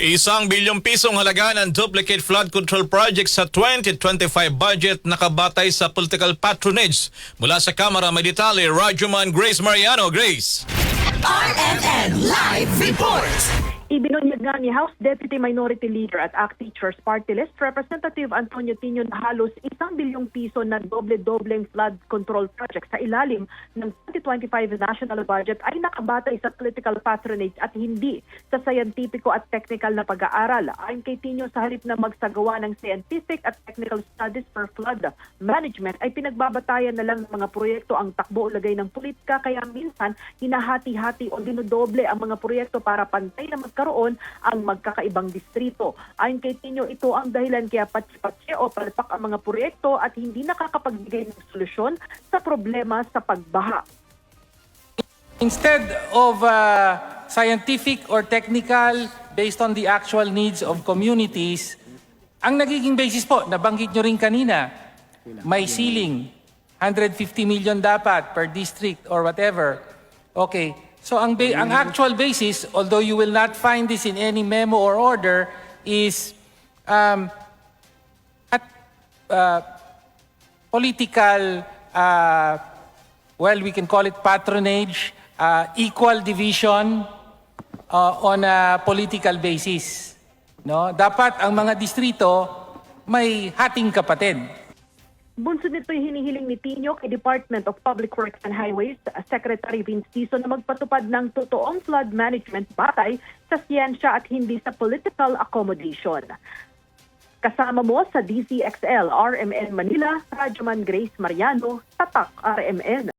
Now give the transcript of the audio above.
Isang bilyong pisong halaga ng duplicate flood control project sa 2025 budget nakabatay sa political patronage. Mula sa Kamara may detalye, Rajuman Grace Mariano. Grace. RMN Live Report. Ibinunyag nga ni House Deputy Minority Leader at ACT Teachers Party List Representative Antonio Tino na halos isang bilyong piso na doble-dobleng flood control project sa ilalim ng 2025 national budget ay nakabatay sa political patronage at hindi sa scientifico at technical na pag-aaral. Ayon kay Tino, sa halip na magsagawa ng scientific at technical studies for flood management ay pinagbabatayan na lang ng mga proyekto ang takbo o lagay ng politika kaya minsan hinahati-hati o dinodoble ang mga proyekto para pantay na magkaroon ang magkakaibang distrito. Ayon kay Tino, ito ang dahilan kaya patsi-patsi o palpak ang mga proyekto at hindi nakakapagbigay ng solusyon sa problema sa pagbaha. Instead of uh, scientific or technical based on the actual needs of communities, ang nagiging basis po, nabanggit nyo rin kanina, may ceiling, 150 million dapat per district or whatever. Okay, so ang, ba- ang actual basis, although you will not find this in any memo or order, is um, at uh, political, uh, well, we can call it patronage, uh, equal division uh, on a political basis. No? Dapat ang mga distrito may hating kapatid. Bunso nito yung hinihiling ni Tino kay Department of Public Works and Highways, uh, Secretary Vince Tison na magpatupad ng totoong flood management batay sa siyensya at hindi sa political accommodation. Kasama mo sa DCXL RMN Manila, Radyoman Grace Mariano, Tatak RMN.